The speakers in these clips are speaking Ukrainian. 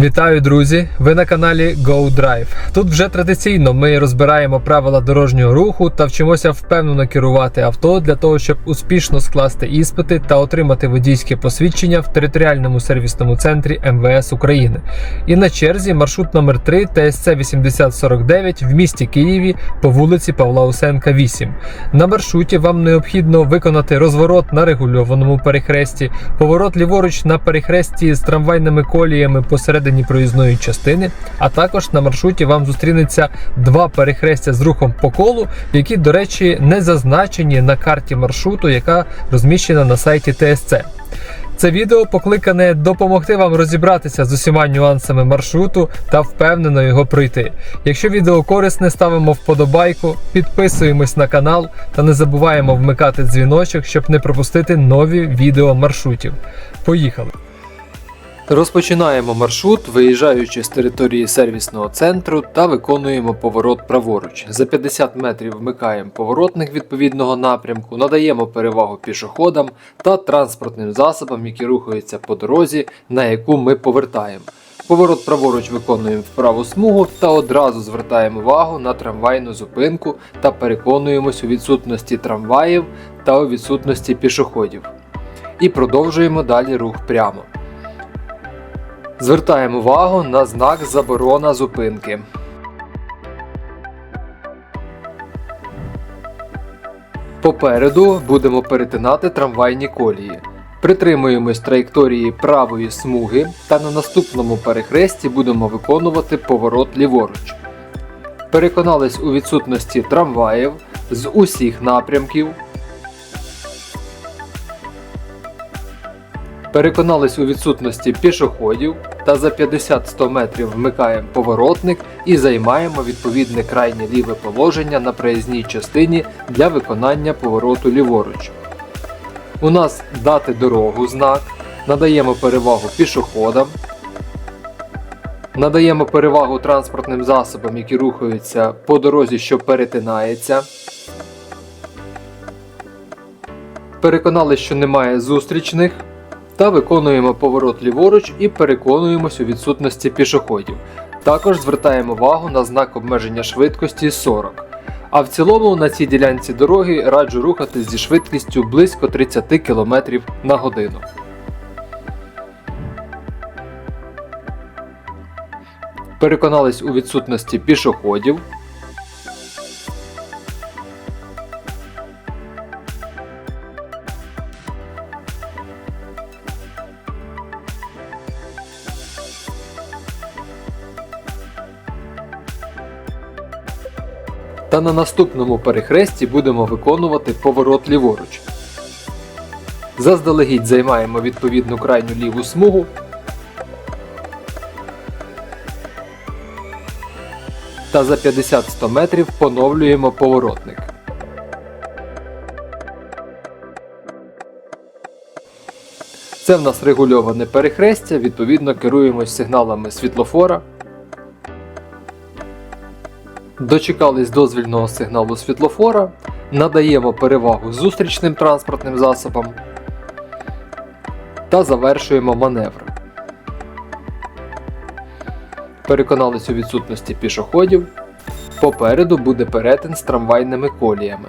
Вітаю, друзі! Ви на каналі Go Drive. Тут вже традиційно ми розбираємо правила дорожнього руху та вчимося впевнено керувати авто для того, щоб успішно скласти іспити та отримати водійське посвідчення в територіальному сервісному центрі МВС України. І на черзі маршрут номер 3 ТСЦ 8049 в місті Києві по вулиці Павла Усенка 8. На маршруті вам необхідно виконати розворот на регульованому перехресті, поворот ліворуч на перехресті з трамвайними коліями посередині проїзної частини, а також на маршруті вам зустрінеться два перехрестя з рухом по колу, які, до речі, не зазначені на карті маршруту, яка розміщена на сайті ТСЦ. Це відео покликане допомогти вам розібратися з усіма нюансами маршруту та впевнено його пройти. Якщо відео корисне, ставимо вподобайку, підписуємось на канал та не забуваємо вмикати дзвіночок, щоб не пропустити нові відео маршрутів. Поїхали! Розпочинаємо маршрут, виїжджаючи з території сервісного центру та виконуємо поворот праворуч. За 50 метрів вмикаємо поворотник відповідного напрямку, надаємо перевагу пішоходам та транспортним засобам, які рухаються по дорозі, на яку ми повертаємо. Поворот праворуч виконуємо в праву смугу та одразу звертаємо увагу на трамвайну зупинку та переконуємось у відсутності трамваїв та у відсутності пішоходів. І продовжуємо далі рух прямо. Звертаємо увагу на знак заборона зупинки. Попереду будемо перетинати трамвайні колії. Притримуємось траєкторії правої смуги та на наступному перехресті будемо виконувати поворот ліворуч. Переконались у відсутності трамваїв з усіх напрямків. Переконались у відсутності пішоходів та за 50-100 метрів вмикаємо поворотник і займаємо відповідне крайнє ліве положення на проїзній частині для виконання повороту ліворуч. У нас дати дорогу знак, надаємо перевагу пішоходам, надаємо перевагу транспортним засобам, які рухаються по дорозі, що перетинається. Переконали, що немає зустрічних та виконуємо поворот ліворуч і переконуємось у відсутності пішоходів. Також звертаємо увагу на знак обмеження швидкості 40. А в цілому на цій ділянці дороги раджу рухатись зі швидкістю близько 30 км на годину. Переконались у відсутності пішоходів. Та на наступному перехресті будемо виконувати поворот ліворуч. Заздалегідь займаємо відповідну крайню ліву смугу. Та за 50-100 метрів поновлюємо поворотник. Це в нас регульоване перехрестя, відповідно керуємось сигналами світлофора. Дочекались дозвільного сигналу світлофора, надаємо перевагу зустрічним транспортним засобам та завершуємо маневр. Переконались у відсутності пішоходів. Попереду буде перетин з трамвайними коліями.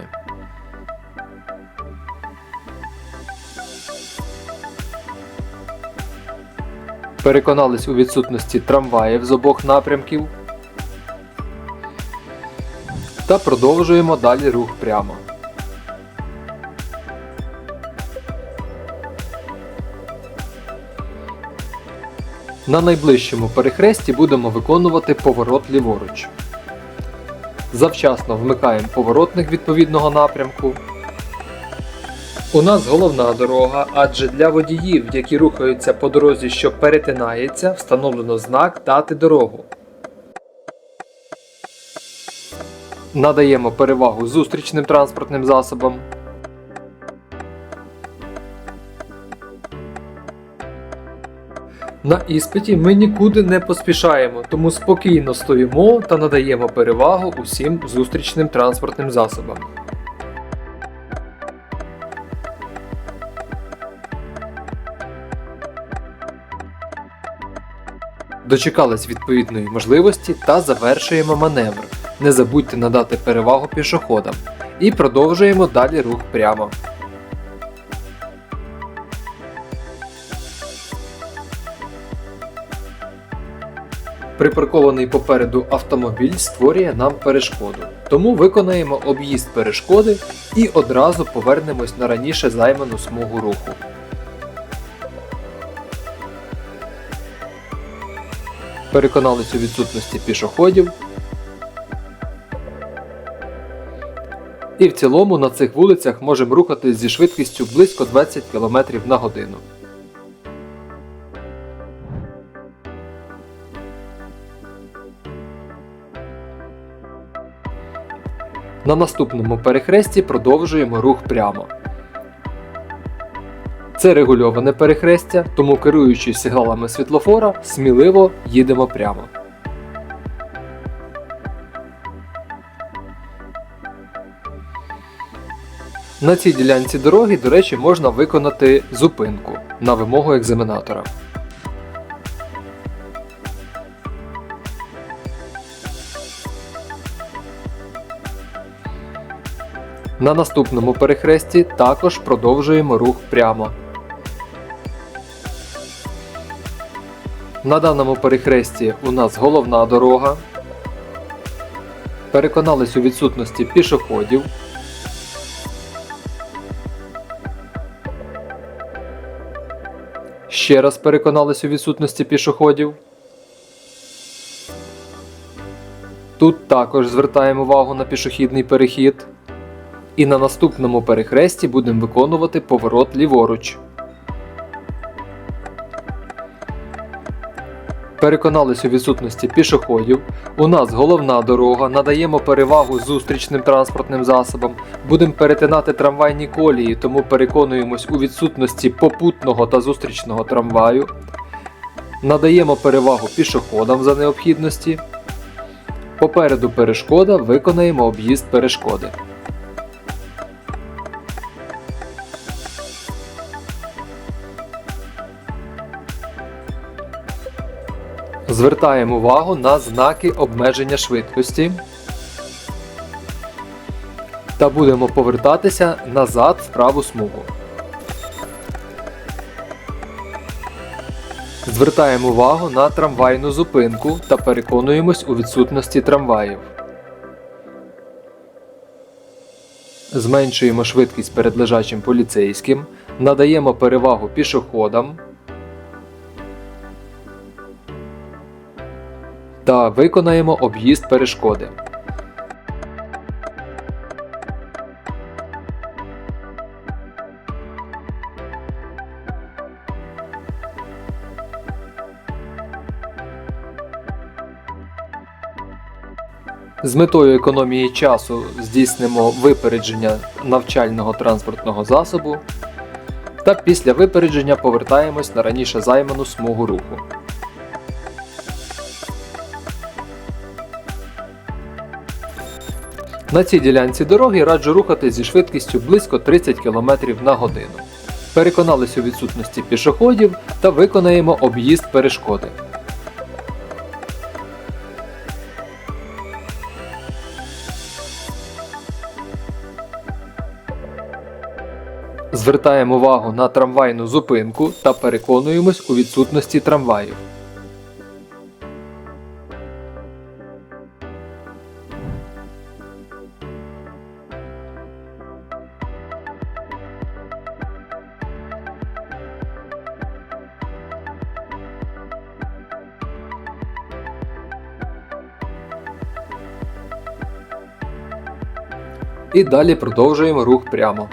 Переконались у відсутності трамваїв з обох напрямків. Та продовжуємо далі рух прямо. На найближчому перехресті будемо виконувати поворот ліворуч. Завчасно вмикаємо поворотник відповідного напрямку. У нас головна дорога, адже для водіїв, які рухаються по дорозі, що перетинається, встановлено знак дати дорогу. Надаємо перевагу зустрічним транспортним засобам. На іспиті ми нікуди не поспішаємо, тому спокійно стоїмо та надаємо перевагу усім зустрічним транспортним засобам. Дочекались відповідної можливості та завершуємо маневр. Не забудьте надати перевагу пішоходам. І продовжуємо далі рух прямо. Припаркований попереду автомобіль створює нам перешкоду. Тому виконаємо об'їзд перешкоди і одразу повернемось на раніше займану смугу руху. Переконалися у відсутності пішоходів. І в цілому на цих вулицях можемо рухатись зі швидкістю близько 20 км на годину. На наступному перехресті продовжуємо рух прямо. Це регульоване перехрестя, тому керуючись сигналами світлофора, сміливо їдемо прямо. На цій ділянці дороги, до речі, можна виконати зупинку на вимогу екзаменатора. На наступному перехресті також продовжуємо рух прямо. На даному перехресті у нас головна дорога. Переконались у відсутності пішоходів. Ще раз переконались у відсутності пішоходів. Тут також звертаємо увагу на пішохідний перехід. І на наступному перехресті будемо виконувати поворот ліворуч. Переконались у відсутності пішоходів. У нас головна дорога, надаємо перевагу зустрічним транспортним засобам. Будемо перетинати трамвайні колії, тому переконуємось у відсутності попутного та зустрічного трамваю. Надаємо перевагу пішоходам за необхідності. Попереду перешкода виконаємо об'їзд перешкоди. Звертаємо увагу на знаки обмеження швидкості. Та будемо повертатися назад в праву смугу. Звертаємо увагу на трамвайну зупинку та переконуємось у відсутності трамваїв. Зменшуємо швидкість перед лежачим поліцейським, надаємо перевагу пішоходам. Та виконаємо об'їзд перешкоди. З метою економії часу здійснимо випередження навчального транспортного засобу та після випередження повертаємось на раніше займану смугу руху. На цій ділянці дороги раджу рухати зі швидкістю близько 30 км на годину. Переконалися у відсутності пішоходів та виконаємо об'їзд перешкоди. Звертаємо увагу на трамвайну зупинку та переконуємось у відсутності трамваїв. І далі продовжуємо рух прямо.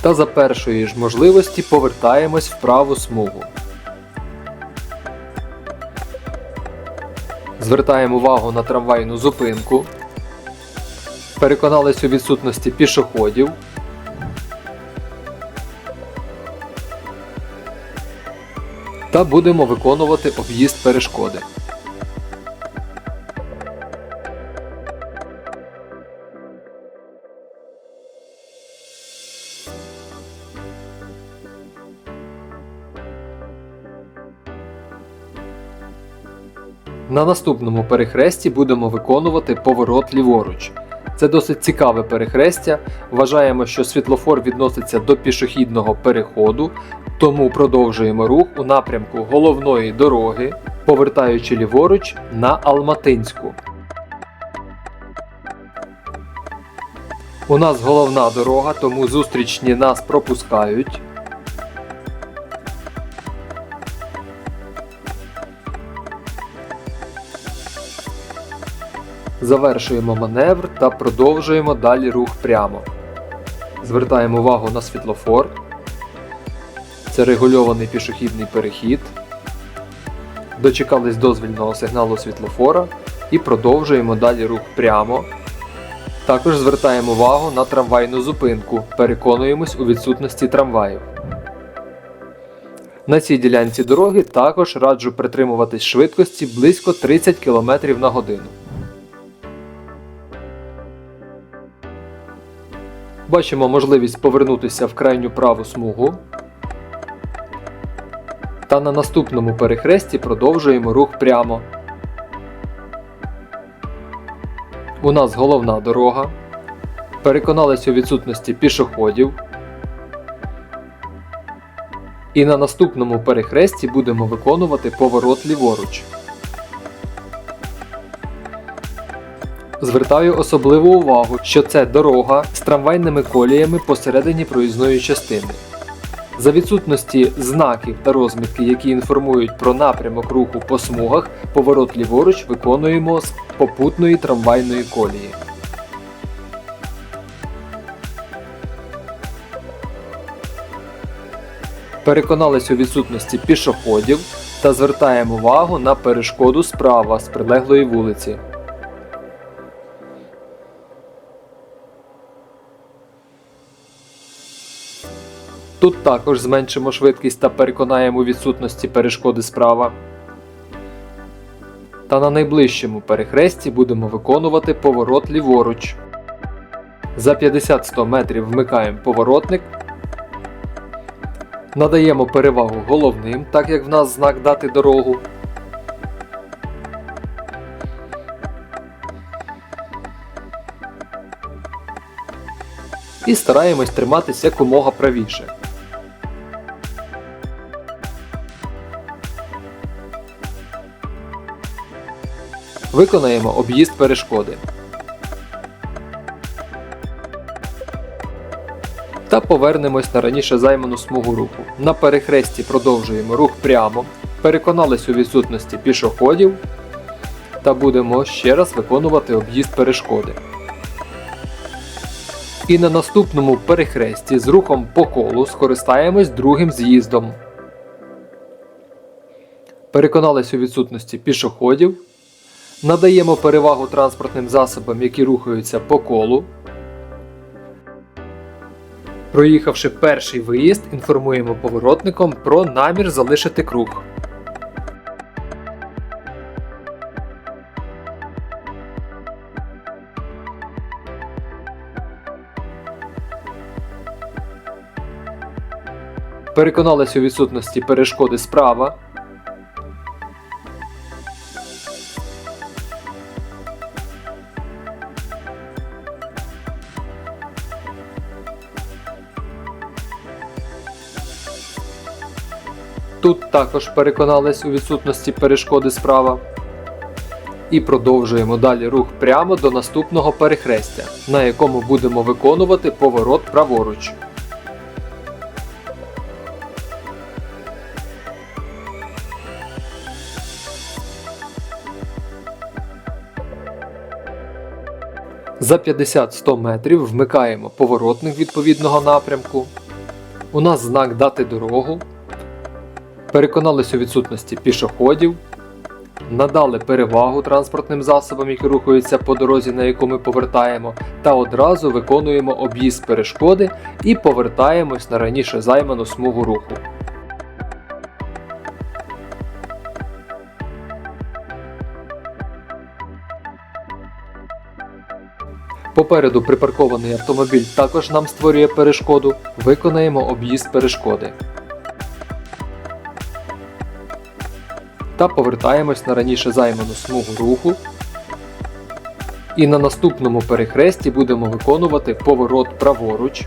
Та за першої ж можливості повертаємось в праву смугу. Звертаємо увагу на трамвайну зупинку. Переконались у відсутності пішоходів. та будемо виконувати об'їзд перешкоди. На наступному перехресті будемо виконувати поворот ліворуч. Це досить цікаве перехрестя. Вважаємо, що світлофор відноситься до пішохідного переходу, тому продовжуємо рух у напрямку головної дороги, повертаючи ліворуч на Алматинську. У нас головна дорога, тому зустрічні нас пропускають. Завершуємо маневр та продовжуємо далі рух прямо. Звертаємо увагу на світлофор. Це регульований пішохідний перехід. Дочекались дозвільного сигналу світлофора і продовжуємо далі рух прямо. Також звертаємо увагу на трамвайну зупинку. Переконуємось у відсутності трамваїв. На цій ділянці дороги також раджу притримуватись швидкості близько 30 км на годину. Бачимо можливість повернутися в крайню праву смугу. Та на наступному перехресті продовжуємо рух прямо. У нас головна дорога. Переконалися у відсутності пішоходів. І на наступному перехресті будемо виконувати поворот ліворуч. Звертаю особливу увагу, що це дорога з трамвайними коліями посередині проїзної частини. За відсутності знаків та розмітки, які інформують про напрямок руху по смугах, поворот ліворуч виконуємо з попутної трамвайної колії. Переконались у відсутності пішоходів та звертаємо увагу на перешкоду справа з прилеглої вулиці. Тут також зменшимо швидкість та переконаємо відсутності перешкоди справа. Та на найближчому перехресті будемо виконувати поворот ліворуч. За 50-100 метрів вмикаємо поворотник. Надаємо перевагу головним, так як в нас знак дати дорогу. І стараємось триматися якомога правіше. Виконаємо об'їзд перешкоди. Та повернемось на раніше займану смугу руху. На перехресті продовжуємо рух прямо. Переконались у відсутності пішоходів. Та будемо ще раз виконувати об'їзд перешкоди. І на наступному перехресті з рухом по колу скористаємось другим з'їздом. Переконались у відсутності пішоходів. Надаємо перевагу транспортним засобам, які рухаються по колу. Проїхавши перший виїзд, інформуємо поворотником про намір залишити круг. Переконалися у відсутності перешкоди справа. Тут також переконались у відсутності перешкоди справа. І продовжуємо далі рух прямо до наступного перехрестя, на якому будемо виконувати поворот праворуч. За 50-100 метрів вмикаємо поворотник відповідного напрямку. У нас знак дати дорогу. Переконалися у відсутності пішоходів, надали перевагу транспортним засобам, які рухаються по дорозі, на яку ми повертаємо, та одразу виконуємо об'їзд перешкоди і повертаємось на раніше займану смугу руху. Попереду припаркований автомобіль також нам створює перешкоду. Виконаємо об'їзд перешкоди. Та повертаємось на раніше займану смугу руху. І на наступному перехресті будемо виконувати поворот праворуч.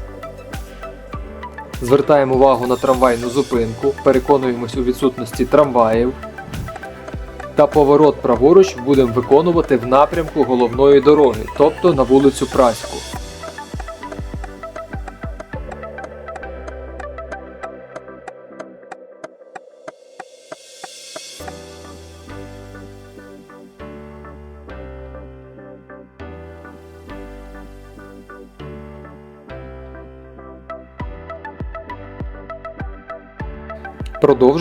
Звертаємо увагу на трамвайну зупинку, переконуємось у відсутності трамваїв. Та поворот праворуч будемо виконувати в напрямку головної дороги, тобто на вулицю Праську.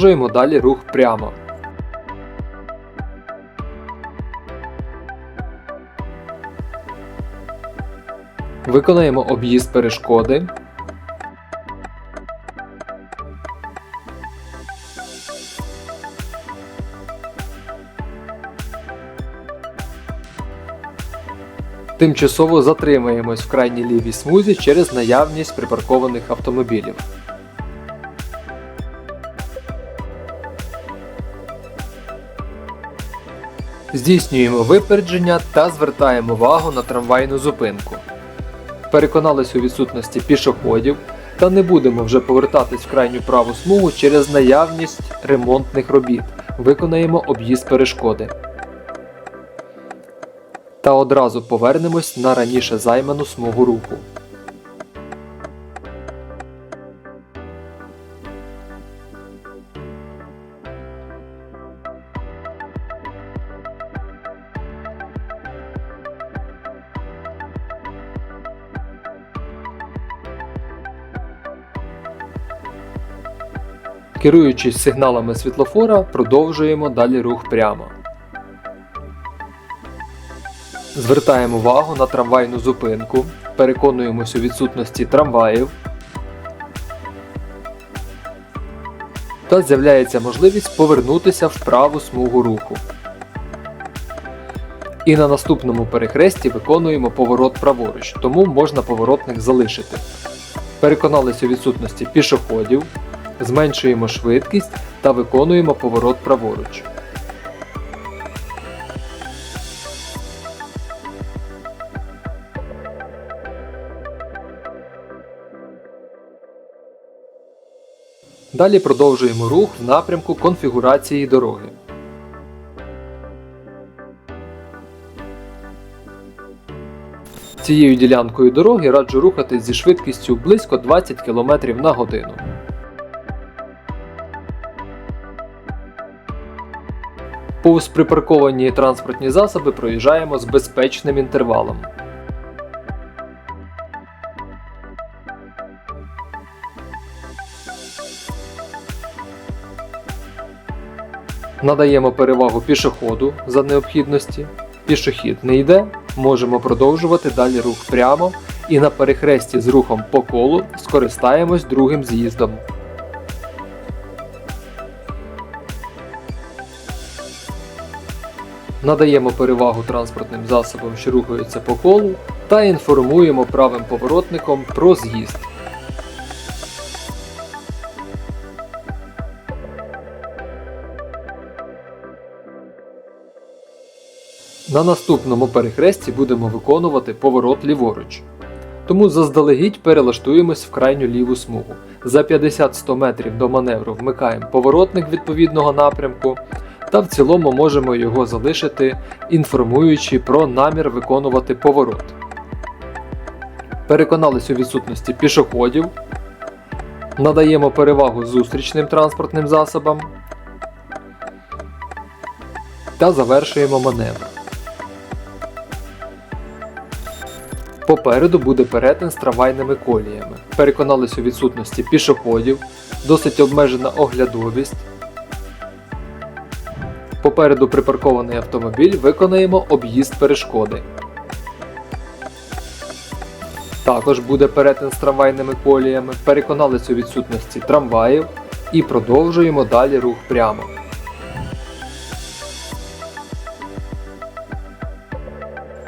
Продовжуємо далі рух прямо. Виконаємо об'їзд перешкоди. Тимчасово затримаємось в крайній лівій смузі через наявність припаркованих автомобілів. Здійснюємо випередження та звертаємо увагу на трамвайну зупинку. Переконались у відсутності пішоходів та не будемо вже повертатись в крайню праву смугу через наявність ремонтних робіт. Виконаємо об'їзд перешкоди. Та одразу повернемось на раніше займану смугу руху. Керуючись сигналами світлофора, продовжуємо далі рух прямо. Звертаємо увагу на трамвайну зупинку, переконуємось у відсутності трамваїв. Та з'являється можливість повернутися в праву смугу руху. І на наступному перехресті виконуємо поворот праворуч, тому можна поворотник залишити. Переконалися у відсутності пішоходів, зменшуємо швидкість та виконуємо поворот праворуч. Далі продовжуємо рух в напрямку конфігурації дороги. Цією ділянкою дороги раджу рухатись зі швидкістю близько 20 км на годину. Повз припарковані транспортні засоби проїжджаємо з безпечним інтервалом. Надаємо перевагу пішоходу за необхідності. Пішохід не йде, можемо продовжувати далі рух прямо і на перехресті з рухом по колу скористаємось другим з'їздом. Надаємо перевагу транспортним засобам, що рухаються по колу, та інформуємо правим поворотником про з'їзд. На наступному перехресті будемо виконувати поворот ліворуч. Тому заздалегідь перелаштуємось в крайню ліву смугу. За 50-100 метрів до маневру вмикаємо поворотник відповідного напрямку та в цілому можемо його залишити, інформуючи про намір виконувати поворот. Переконались у відсутності пішоходів. Надаємо перевагу зустрічним транспортним засобам та завершуємо маневр. Попереду буде перетин з трамвайними коліями. Переконались у відсутності пішоходів, досить обмежена оглядовість. Попереду припаркований автомобіль виконаємо об'їзд перешкоди. Також буде перетин з трамвайними коліями. Переконались у відсутності трамваїв і продовжуємо далі рух прямо.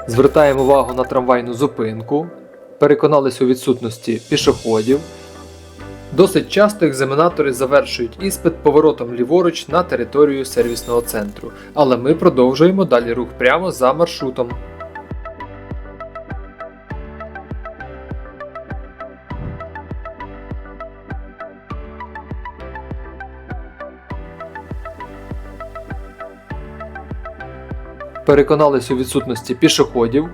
Звертаємо увагу на трамвайну зупинку. Переконались у відсутності пішоходів. Досить часто екзаменатори завершують іспит поворотом ліворуч на територію сервісного центру, але ми продовжуємо далі рух прямо за маршрутом. Переконались у відсутності пішоходів.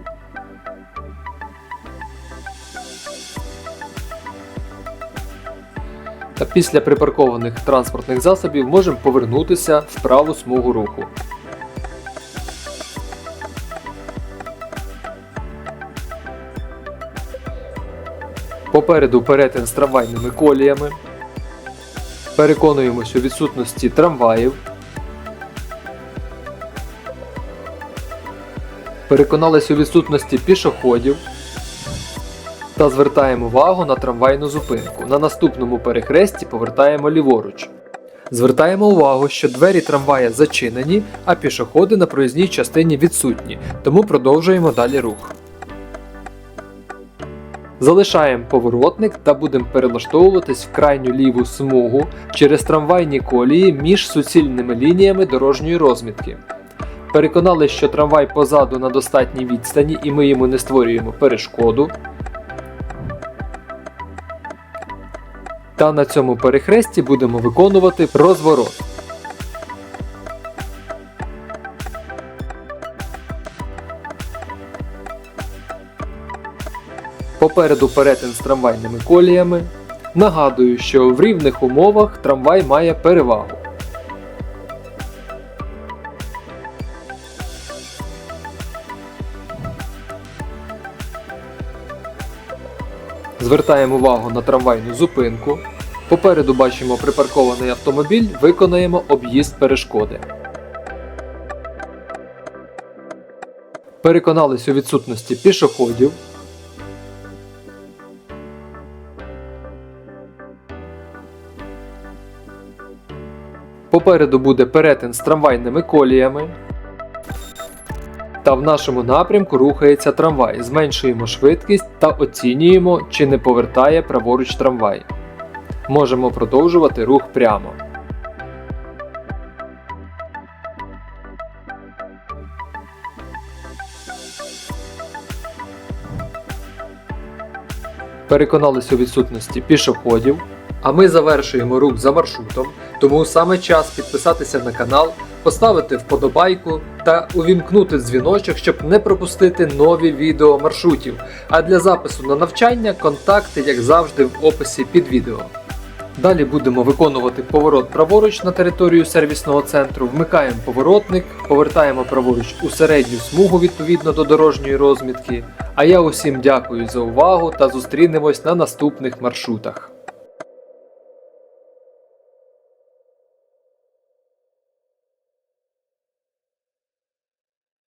Та після припаркованих транспортних засобів можемо повернутися в праву смугу руху. Попереду перетин з трамвайними коліями. Переконуємось у відсутності трамваїв. Переконались у відсутності пішоходів та звертаємо увагу на трамвайну зупинку. На наступному перехресті повертаємо ліворуч. Звертаємо увагу, що двері трамвая зачинені, а пішоходи на проїзній частині відсутні, тому продовжуємо далі рух. Залишаємо поворотник та будемо перелаштовуватись в крайню ліву смугу через трамвайні колії між суцільними лініями дорожньої розмітки. Переконали, що трамвай позаду на достатній відстані і ми йому не створюємо перешкоду. Та на цьому перехресті будемо виконувати розворот. Попереду перетин з трамвайними коліями. Нагадую, що в рівних умовах трамвай має перевагу. Звертаємо увагу на трамвайну зупинку. Попереду бачимо припаркований автомобіль, виконаємо об'їзд перешкоди. Переконались у відсутності пішоходів. Попереду буде перетин з трамвайними коліями. Та в нашому напрямку рухається трамвай. Зменшуємо швидкість та оцінюємо, чи не повертає праворуч трамвай. Можемо продовжувати рух прямо. Переконалися у відсутності пішоходів. А ми завершуємо рух за маршрутом, тому саме час підписатися на канал, поставити вподобайку та увімкнути дзвіночок, щоб не пропустити нові відео маршрутів. А для запису на навчання контакти, як завжди, в описі під відео. Далі будемо виконувати поворот праворуч на територію сервісного центру, вмикаємо поворотник, повертаємо праворуч у середню смугу відповідно до дорожньої розмітки. А я усім дякую за увагу та зустрінемось на наступних маршрутах.